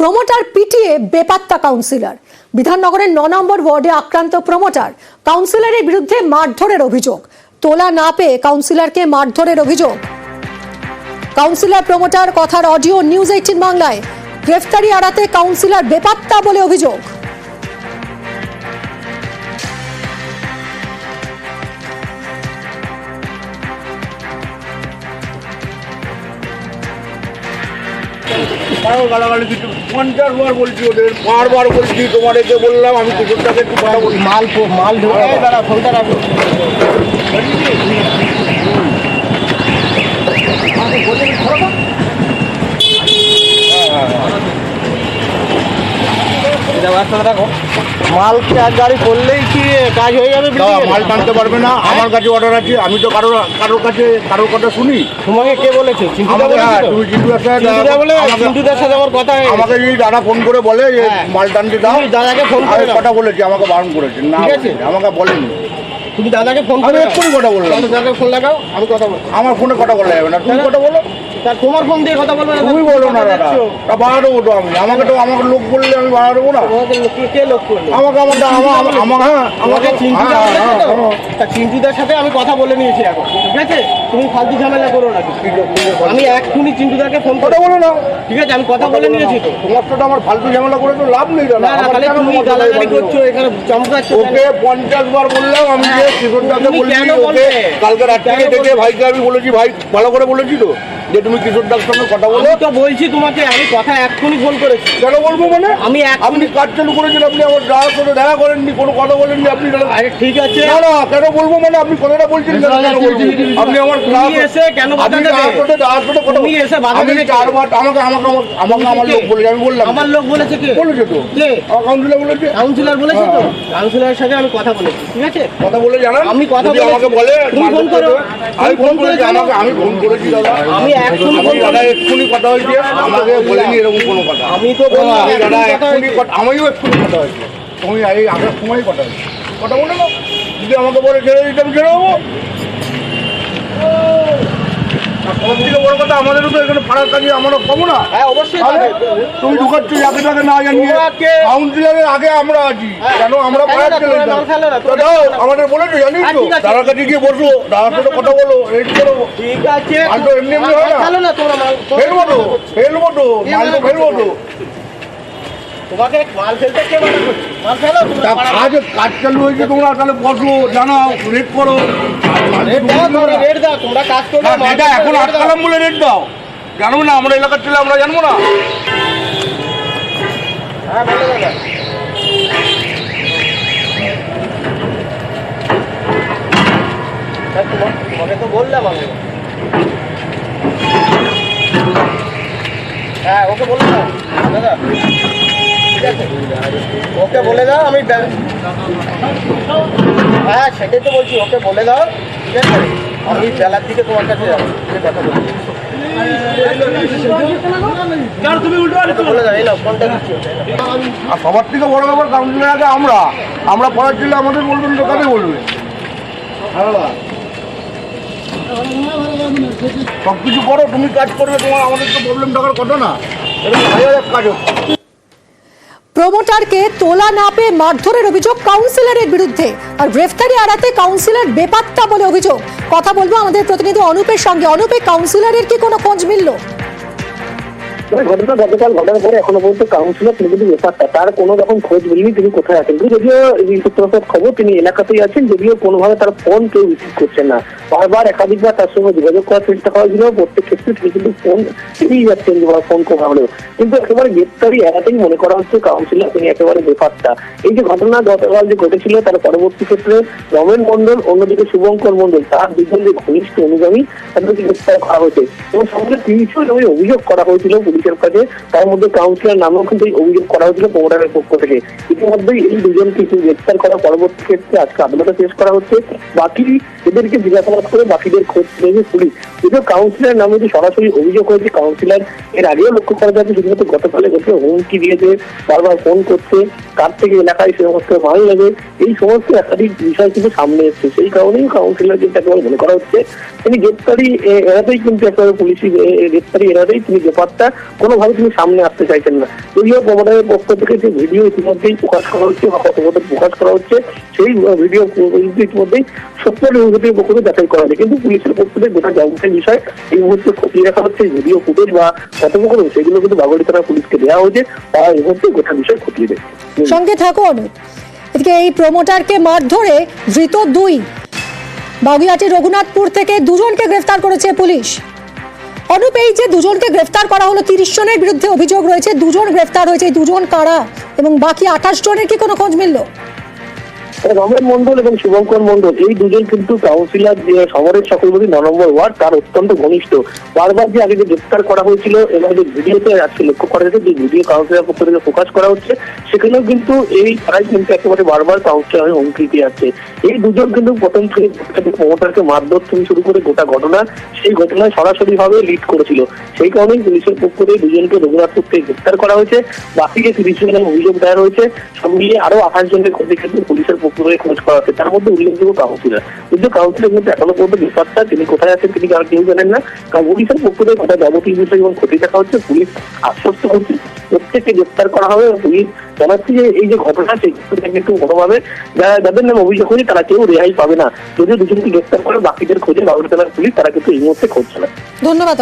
Promoter পিটিয়ে বেপাত্তা councillor বিধাননগরের ন নম্বর ওয়ার্ডে আক্রান্ত প্রমোটার কাউন্সিলরের বিরুদ্ধে মারধরের অভিযোগ। তোলা না পেয়ে কাউন্সিলরকে মারধরের অভিযোগ। কাউন্সিলর প্রমোটার কথার অডিও নিউজ এইটিন বাংলায়। গ্রেফতারি আড়াতে কাউন্সিলর বেপাত্তা বলে অভিযোগ। তাও গালাগালি কিছু পঞ্চাশ বার বলছি ওদের বারবার বলছি তোমাদেরকে বললাম আমি কুকুরটাকে একটু কথা বলি মাল মাল ধরে দাঁড়া ফোনটা রাখো। মাল কি এক গাড়ি করলেই কি কাজ হয়ে যাবে দাও, মাল টানতে পারবে না আমার কাছে অর্ডার আছে আমি তো কারোর কারোর কাছে কারোর কথা শুনি তোমাকে কে বলেছে আমাকে হ্যাঁ, বলেছে সাথে বলে আমাকে- সাথে আমার কথা হয়ে গেছে। আমাকে যদি দাদা ফোন করে বলে যে হ্যাঁ। মাল টানতে দাও তুমি দাদাকে ফোন করে আমি। কথা বলেছি আমাকে বারণ করেছে না ঠিক আছে। বলেনি, আমাকে বলেনি তুমি দাদাকে ফোন আমি করে। এক্ষুনি কথা বললাম। চলো, দাদাকে ফোন লাগাও আমি কথা বলব আমার ফোনে কথা বলা যাবে না তুমি হ্যাঁ। কথা বলো তা তোমার ফোন দিয়ে কথা বলবে না তুমি বলো না দাদা? বাড়া দেবো তো আমি। আমাকে তো আমাকে লোক বললে আমি বাড়া দেবো না। কে- লোক করল? আমাকে আমাকে হ্যাঁ আমাকে আমাকে হ্যাঁ, হ্যাঁ, তো? তা চিন্টুদার সাথে আমি কথা বলে নিয়েছি এখন ঠিক আছে? তুমি ফালতু ঝামেলা করো না। আমি এক্ষুনি চিন্টুদাকে ফোন করে কথা বলো না। ঠিক আছে আমি কথা বলে নিয়েছি তো। তোমার সাথে আমার ফালতু ঝামেলা করে তো লাভ নেই না তাহলে তুমি গালাগালি করছ এখানে চমকাচ্ছ ওকে পঞ্চাশ বার বললাম আমি যে কিশোরদাকে বলছি ওকে কালকে রাত থেকে ডেকে ভাইকে আমি বলেছি ভাই ভালো করে বলেছি তো। যে তুমি কিশোরদার সঙ্গে কথা বলো। আমি তো বলছি তোমাকে আমি কথা এক্ষুনি ফোন করেছি। কেন বলব মানে? আমি আপনি কাজ চালু করেছেন আপনি আমার সাথে দেখা করেননি কোনো কথা বলেননি আপনি আরে ঠিক আছে। না না কেন বলব মানে আপনি কথাটা বলছেন কেন? বলব? আপনি আমার তুমি এসে কেন বাধা আপনি দেবে? যাওয়ার সাথে কথা তুমি এসে বাধা আমি দেবে চারবার আমাকে আমাকে আমাকে আমার লোক বলেছে আমি বললাম। আমার লোক বলেছে কে? বলেছে তো। কে? কাউন্সিলর বলেছে। কাউন্সিলর বলেছে তো? হ্যাঁ। কাউন্সিলরের সাথে আমি কথা বলেছি ঠিক আছে? কথা বলে জানান। আমি কথা বলেছি। আমাকে বলে তুমি ফোন করো। আমি ফোন করেছি করে আমাকে আমি ফোন করেছি দাদা। আমি দাদা। এক্ষুনি কথা হয়েছে। আমাকে বলেনি এরকম কোনো কথা। আমি তো দাদা এক্ষুনি কথা কথা- আমিও এক্ষুনি কথা হয়েছে। তুমি এই আগের সময় কথা হয়েছে। কথা বলে যদি আমাকে বলে ছেড়ে দিতে আমি ছেড়ে দেবো। সব থেকে বড় কথা আমাদেরও তো এখানে ফারাক কাজে আমরা পাবো না। হ্যাঁ অবশ্যই তুমি ঢুকাচ্ছ যাকে তাকে না জানিয়ে কাউন্সিলরের আগে আমরা আছি। হ্যাঁ, কেন আমরা ফারাক খেলো। আমাদের বলেছ জানিস তো দাদার কাছে গিয়ে বসো দাদার সাথে কথা বলো রেড করো। ঠিক আছে। মাল তো এমনি এমনি হয় না। ফেলব তো ফেলব তো মাল তো ফেলব তো তোমাকে মাল ফেলতে কে মানা করছে? মাল ফেলো তা কাজ কাজ চালু হয়েছে তোমরা তাহলে বসো জানাও করো। রেট দাও ঢুকলো তোমরা রেট দাও তোমরা কাজ করো এটা এখন। আটকালাম বলে রেট দাও। জানব না আমরা এলাকার ছেলে আমরা জানব না। হ্যাঁ দাদা। তোমাকে তো বললাম আমি। হ্যাঁ ওকে বলে দাও দাদা ওকে বলে দাও আমি হ্যাঁ সেটাই তো বলছি ওকে বলে দাও। ঠিক আছে? আমি বেলার দিকে তোমার কাছে যাব। ঠিক আছে, কথা বলছি। আর সবার থেকে বড় ব্যাপার কাউন্সিলর আগে আমরা। আমরা পড়ার ছিল আমাদের বলবেন তো কাকে বলবে। সব কিছু করো তুমি কাজ করবে তোমার আমাদের তো প্রবলেম থাকার কথা না। এরকম কাজ হচ্ছে প্রমোটারকে তোলা না পেয়ে মারধরের অভিযোগ কাউন্সিলরের বিরুদ্ধে আর গ্রেফতারি আড়াতে কাউন্সিলর বেপাত্তা বলে অভিযোগ। কথা বলব আমাদের প্রতিনিধি অনুপের সঙ্গে। অনুপে, কাউন্সিলরের কি কোনো খোঁজ মিলল? ঘটনা গতকাল ঘটার পরে এখনও পর্যন্ত কাউন্সিলর তিনি কিন্তু ব্যাপারটা তার কোনো রকম খোঁজ মিলিনি, তিনি কোথায় আছেন? যদিও সূত্রপাত খবর, তিনি এলাকাতেই আছেন, যদিও কোনোভাবে তার ফোন কেউ রিসিভ করছেন না। বারবার একাধিকবার তার সঙ্গে যোগাযোগ করার চেষ্টা করা হয়েছিল, প্রত্যেক ক্ষেত্রে তিনি কিন্তু ফোন পেয়েই যাচ্ছেন যে ফোন করা হলেও কিন্তু একেবারে গ্রেপ্তারি এড়াতেই মনে করা হচ্ছে কাউন্সিলর তিনি একেবারে বেপাত্তা এই যে ঘটনা গতকাল যে ঘটেছিল, তার পরবর্তী ক্ষেত্রে রমেন মন্ডল অন্যদিকে শুভঙ্কর মন্ডল তার দুজন যে ঘনিষ্ঠ অনুগামী, তাদেরকে গ্রেপ্তার করা হয়েছে। এবং সঙ্গে তিনশো জমি অভিযোগ করা হয়েছিল পুলিশের কাছে, তার মধ্যে কাউন্সিলর নামেও কিন্তু এই অভিযোগ করা হয়েছিল প্রমোটারের পক্ষ থেকে। ইতিমধ্যেই এই দুজনকে কিন্তু গ্রেপ্তার করার পরবর্তী ক্ষেত্রে আজকে আদালতে পেশ করা হচ্ছে। বাকি এদেরকে জিজ্ঞাসাবাদ করে বাকিদের খোঁজ নিয়েছে পুলিশ। যদিও কাউন্সিলর নামে যে সরাসরি অভিযোগ হয়েছে কাউন্সিলর এর আগেও লক্ষ্য করা যাচ্ছে, শুধুমাত্র গতকালে গত হুমকি দিয়েছে, বারবার ফোন করছে, কার থেকে এলাকায় সে সমস্ত ভালো লাগে এই সমস্ত একাধিক বিষয় কিন্তু সামনে এসছে। সেই কারণেই কাউন্সিলর কিন্তু একেবারে মনে করা হচ্ছে, তিনি গ্রেপ্তারি এড়াতেই কিন্তু একেবারে পুলিশি গ্রেপ্তারি এড়াতেই তিনি বেপাত্তা কোনোভাবে তিনি সামনে আসতে চাইছেন না। যদিও প্রমোটারের পক্ষ থেকে যে ভিডিও ইতিমধ্যেই প্রকাশ করা হচ্ছে বা প্রমোটার প্রকাশ করা হচ্ছে, সেই ভিডিও ইতিমধ্যেই সত্য নিউজের পক্ষ থেকে যাচাই করা কিন্তু পুলিশের পক্ষ থেকে গোটা যাবতীয় বিষয় এই মুহূর্তে খতিয়ে রাখা হচ্ছে ভিডিও ফুটেজ বা কথোপকথন, সেগুলো কিন্তু বাগড়ি থানা পুলিশকে দেওয়া হয়েছে। তারা এই মুহূর্তে গোটা বিষয় খতিয়ে দেখছে। সঙ্গে থাকো অনুপ এদিকে এই প্রমোটারকে মারধরে ধৃত দুই। বাগুইয়াটির রঘুনাথপুর থেকে দুজনকে গ্রেফতার করেছে পুলিশ। অনুপ এই যে দুজনকে গ্রেফতার করা হলো, তিরিশ জনের বিরুদ্ধে অভিযোগ রয়েছে। দুজন গ্রেফতার হয়েছে। দুজন কারা? এবং বাকি আঠাশ জনের কি কোনো খোঁজ মিললো? রমেন মন্ডল এবং শুভঙ্কর মন্ডল এই দুজন কিন্তু কাউন্সিলর শহরের চক্রবর্তী ন নম্বর ওয়ার্ড, তার অত্যন্ত ঘনিষ্ঠ। বারবার যে আগে যে গ্রেফতার করা হয়েছিল এবং যে ভিডিওতে আজকে লক্ষ্য করা যাচ্ছে যে ভিডিও কাউন্সিলর পক্ষ থেকে প্রকাশ করা হচ্ছে, সেখানেও কিন্তু এই তারাই কিন্তু একেবারে বারবার কাউন্সিলর হুমকি দিয়ে আছে এই দুজন কিন্তু প্রথম থেকে ক্ষমতাকে মারধর থেকে শুরু করে গোটা ঘটনা, সেই ঘটনায় সরাসরি ভাবে লিড করেছিল। সেই কারণেই পুলিশের পক্ষ থেকে দুজনকে রঘুনাথপুর থেকে গ্রেফতার করা হয়েছে। বাকি যে তিরিশ জনের অভিযোগ দায়ের হয়েছে। সব মিলিয়ে আরও আঠাশ জনের ক্ষতি কিন্তু পুলিশের পক্ষ খোঁজ করা তার মধ্যে উল্লেখযোগ্য কাউন্সিলর। কিন্তু এখনও পর্যন্ত তিনি কোথায় আছেন তিনি আর কেউ জানেন না। কারণ গোটা যাবতীয় বিষয় এবং ক্ষতি দেখা হচ্ছে, পুলিশ আশ্বস্ত হচ্ছে প্রত্যেককে গ্রেফতার করা হবে পুলিশ যে এই যে ঘটনা, সেই যারা যাদের অভিযোগ হয়েছে তারা কেউ রেহাই পাবে না। যদিও দুজনকে গ্রেফতার করে, বাকিদের খোঁজে বাবুর থানার পুলিশ, তারা কিন্তু এই মুহূর্তে খোঁজ চালায় ধন্যবাদ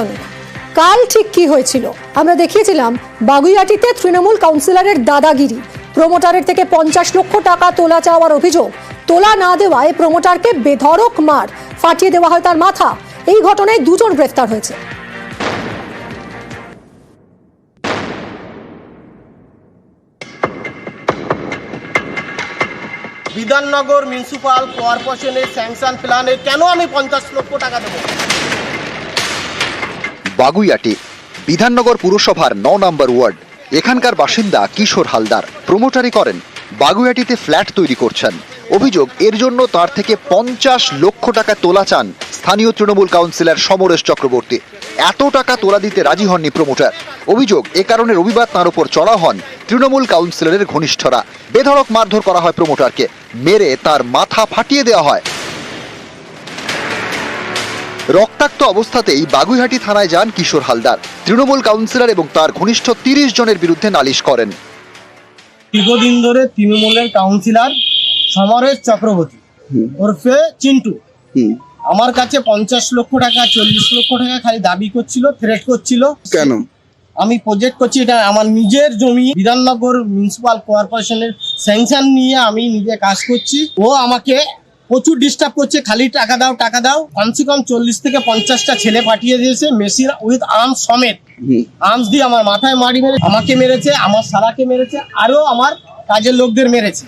কাল ঠিক কি হয়েছিল? আমরা দেখিয়েছিলাম বাগুইয়াটিতে তৃণমূল কাউন্সিলরের দাদাগিরি। প্রমোটারের থেকে পঞ্চাশ লক্ষ টাকা তোলা চাওয়ার অভিযোগ। তোলা না দেওয়ায় প্রমোটারকে বেধড়ক মার ফাটিয়ে দেওয়া হয় তার মাথা। এই ঘটনায় দুজন গ্রেফতার হয়েছে। বিধাননগর মিউনিসিপাল কর্পোরেশনের স্যাংশন প্ল্যানে কেন আমি পঞ্চাশ লক্ষ টাকা দেবো? বাগুইয়াটি বিধাননগর পুরসভার ন নম্বর ওয়ার্ড। এখানকার বাসিন্দা কিশোর হালদার। প্রমোটারি করেন। বাগুয়াটিতে ফ্ল্যাট তৈরি করছেন। অভিযোগ, এর জন্য তার থেকে পঞ্চাশ লক্ষ টাকা তোলা চান স্থানীয় তৃণমূল কাউন্সিলর সমরেশ চক্রবর্তী। এত টাকা তোলা দিতে রাজি হননি প্রমোটার। অভিযোগ, এ কারণে রবিবার তার উপর চড়া হন তৃণমূল কাউন্সিলরের ঘনিষ্ঠরা। বেধড়ক মারধর করা হয় প্রমোটারকে। মেরে তার মাথা ফাটিয়ে দেওয়া হয়। রক্তাক্ত অবস্থাতেই বাগুইহাটি থানায় যান কিশোর হালদার। তৃণমূল কাউন্সিলর এবং তার ঘনিষ্ঠ তিরিশ জনের বিরুদ্ধে নালিশ করেন। দীর্ঘদিন ধরে তৃণমূলের কাউন্সিলর সমরেশ চক্রবর্তী ওরফে চিন্টু। আমার কাছে পঞ্চাশ লক্ষ টাকা চল্লিশ লক্ষ টাকা খালি দাবি করছিল থ্রেট করছিল। কেন? আমি প্রজেক্ট করছি এটা আমার নিজের জমি। বিধাননগর মিউনিসিপাল কর্পোরেশনের স্যাংশন নিয়ে আমি নিজে কাজ করছি। ও আমাকে প্রচুর ডিস্টার্ব করছে। খালি টাকা দাও টাকা দাও। কমসে কম চল্লিশ থেকে পঞ্চাশটা ছেলে পাঠিয়ে দিয়েছে মেশিন উইথ আর্মস সমেত। আর্মস দিয়ে আমার মাথায় মারি মেরে আমাকে মেরেছে আমার সারাকে মেরেছে আরও আমার কাজের লোকদের মেরেছে।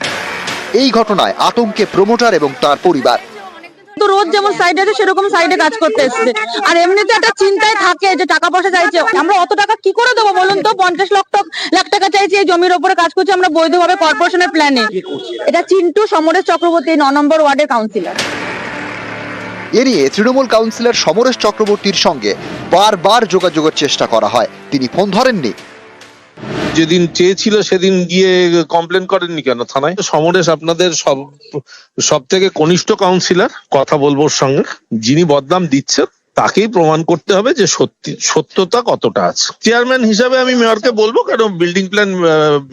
এই ঘটনায় আতঙ্কে প্রমোটার এবং তার পরিবার তো রোজ যেমন সাইডে আছে, সেরকম সাইডে কাজ করতে এসছে। আর এমনিতে একটা চিন্তায় থাকে যে টাকা পয়সা চাইছে, আমরা অত টাকা কি করে দেবো বলুন তো? পঞ্চাশ লক্ষ লাখ টাকা চাইছি এই জমির ওপরে কাজ করছি, আমরা বৈধভাবে কর্পোরেশনের প্ল্যানে এটা চিন্টু সমরেশ চক্রবর্তী, ন নম্বর ওয়ার্ডের কাউন্সিলর এ নিয়ে তৃণমূল কাউন্সিলর সমরেশ চক্রবর্তীর সঙ্গে বারবার যোগাযোগের চেষ্টা করা হয়। তিনি ফোন ধরেননি। যেদিন চেয়েছিল সেদিন গিয়ে কমপ্লেন করেননি কেন? থানায়? সমরেশ আপনাদের সব সব থেকে কনিষ্ঠ কাউন্সিলর কথা বলব সঙ্গে যিনি বদনাম দিচ্ছেন তাকেই প্রমাণ করতে হবে যে সত্যি সত্যতা কতটা আছে। চেয়ারম্যান হিসাবে আমি মেয়রকে বলব কারণ বিল্ডিং প্ল্যান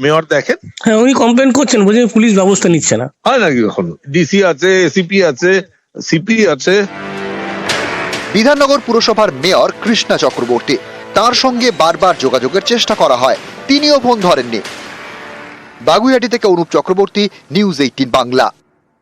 মেয়র দেখেন। হ্যাঁ উনি কমপ্লেন করছেন বলছেন পুলিশ ব্যবস্থা নিচ্ছে না। হয় নাকি এখন ডিসি আছে এসিপি আছে সিপি আছে। বিধাননগর পুরসভার মেয়র কৃষ্ণা চক্রবর্তী তার সঙ্গে বারবার যোগাযোগের চেষ্টা করা হয়। তিনিও ফোন ধরেননি। বাগুইহাটি থেকে অনুপ চক্রবর্তী নিউজ এইটিন বাংলা।